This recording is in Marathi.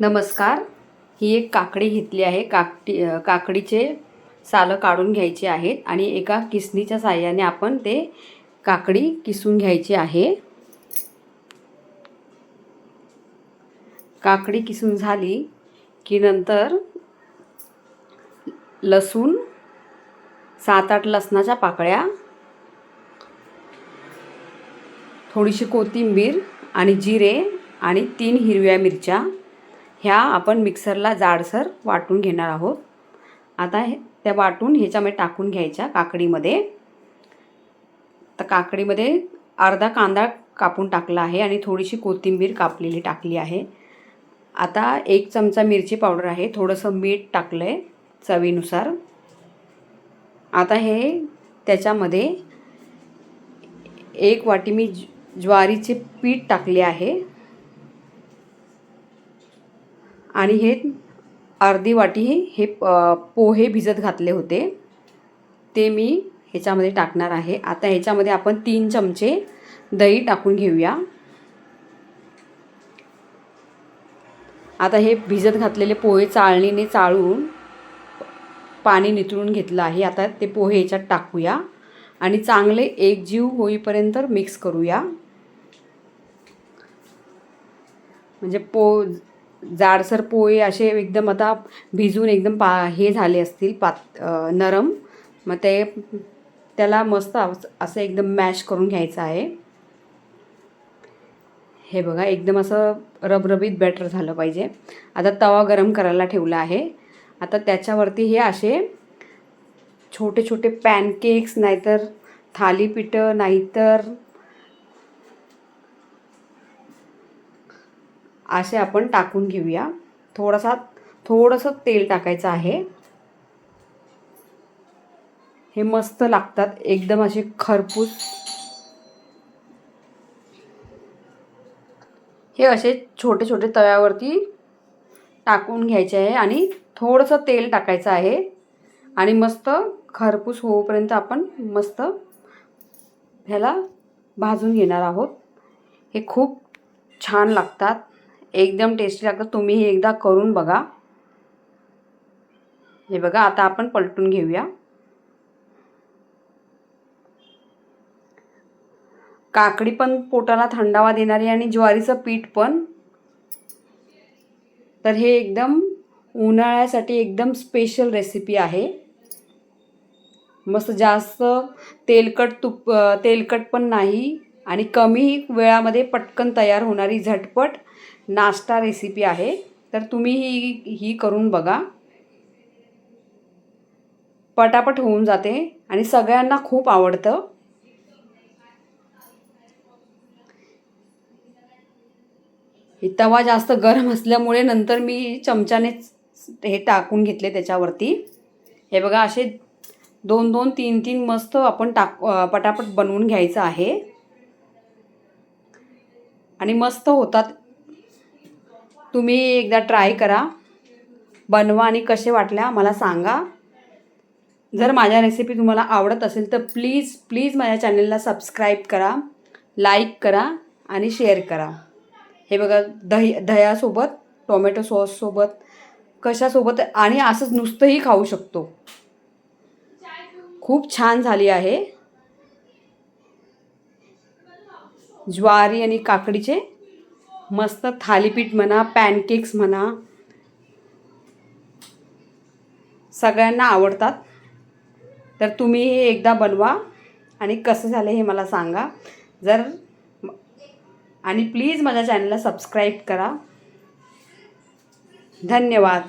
नमस्कार. ही एक काकडी घेतली आहे. काकडी काकडीचे सालं काढून घ्यायचे आहेत आणि एका किसणीच्या साह्याने आपण ते काकडी किसून घ्यायची आहे. काकडी किसून झाली की नंतर लसूण सात आठ लसणाच्या पाकळ्या थोडीशी कोथिंबीर आणि जिरे आणि तीन हिरव्या मिरच्या ह्या आपण मिक्सरला जाडसर वाटून घेणार आहोत. आता हे त्या वाटून ह्याच्यामध्ये टाकून घ्यायच्या काकडीमध्ये. तर काकडीमध्ये अर्धा कांदा कापून टाकला आहे आणि थोडीशी कोथिंबीर कापलेली टाकली आहे. आता एक चमचा मिरची पावडर आहे. थोडंसं मीठ टाकलं आहे चवीनुसार. आता हे त्याच्यामध्ये एक वाटी मी ज्वारीचे पीठ टाकले आहे. आणि हे अर्धी वाटी हे पोहे भिजत घातले होते. ते मी ह्याच्यामध्ये टाकणार आहे. आता ह्याच्यामध्ये आपण तीन चमचे दही टाकून घेऊया. आता हे भिजत घातलेले पोहे चाळणीने चाळून पाणी नितळून घेतलं आहे. आता ते पोहे ह्याच्यात टाकूया आणि चांगले एकजीव होईपर्यंत मिक्स करूया. म्हणजे पो जाडसर पोहे असे एकदम आता भिजून एकदम पा हे झाले असतील पात नरम. मग ते त्याला मस्त असं एकदम मॅश करून घ्यायचं आहे. हे बघा एकदम असं रबरबीत बॅटर झालं पाहिजे. आता तवा गरम करायला ठेवला आहे. आता त्याच्यावरती हे असे छोटे छोटे पॅनकेक्स नाहीतर थालीपीठं नाहीतर असे आपण टाकून घेऊया. थोडासा थोडंसं तेल टाकायचं आहे. हे मस्त लागतात. एकदम असे खरपूस. हे असे छोटे छोटे तव्यावरती टाकून घ्यायचे आहे आणि थोडंसं तेल टाकायचं आहे. आणि मस्त खरपूस होऊपर्यंत आपण मस्त ह्याला भाजून घेणार आहोत. हे खूप छान लागतात. एकदम टेस्टी लागतं. तुम्हीही एकदा करून बघा. हे बघा आता आपण पलटून घेऊया. काकडी पण पोटाला थंडावा देणारी आणि ज्वारीचं पीठ पण. तर हे एकदम उन्हाळ्यासाठी एकदम स्पेशल रेसिपी आहे. मस्त जास्त तेलकट तुप तेलकट पण नाही आणि कमी वेळामध्ये पटकन तयार होणारी झटपट नाश्ता रेसिपी आहे. तर तुम्ही ही ही करून बघा. पटापट होऊन जाते आणि सगळ्यांना खूप आवडतं. ही तवा जास्त गरम असल्यामुळे नंतर मी चमच्यानेच हे टाकून घेतले त्याच्यावरती. हे बघा असे दोन दोन तीन तीन मस्त आपण टाक पटापट बनवून घ्यायचं आहे. आणि मस्त होतात. तुम्ही एकदा ट्राय करा. बनवा आणि कसे वाटल्या मला सांगा. जर माझ्या रेसिपी तुम्हाला आवडत असेल तर प्लीज प्लीज माझ्या चॅनलला सबस्क्राईब करा लाईक करा आणि शेअर करा. हे बघा दही दह्यासोबत टोमॅटो सॉससोबत कशासोबत आणि असंच नुसतंही खाऊ शकतो. खूप छान झाली आहे. ज्वारी आणि काकडीचे मस्त थालीपीठ म्हणा पॅनकेक्स म्हणा सगळ्यांना आवडतात. तर तुम्ही हे एकदा बनवा आणि कसं झालं हे मला सांगा. जर आणि प्लीज माझ्या चॅनलला सबस्क्राईब करा. धन्यवाद.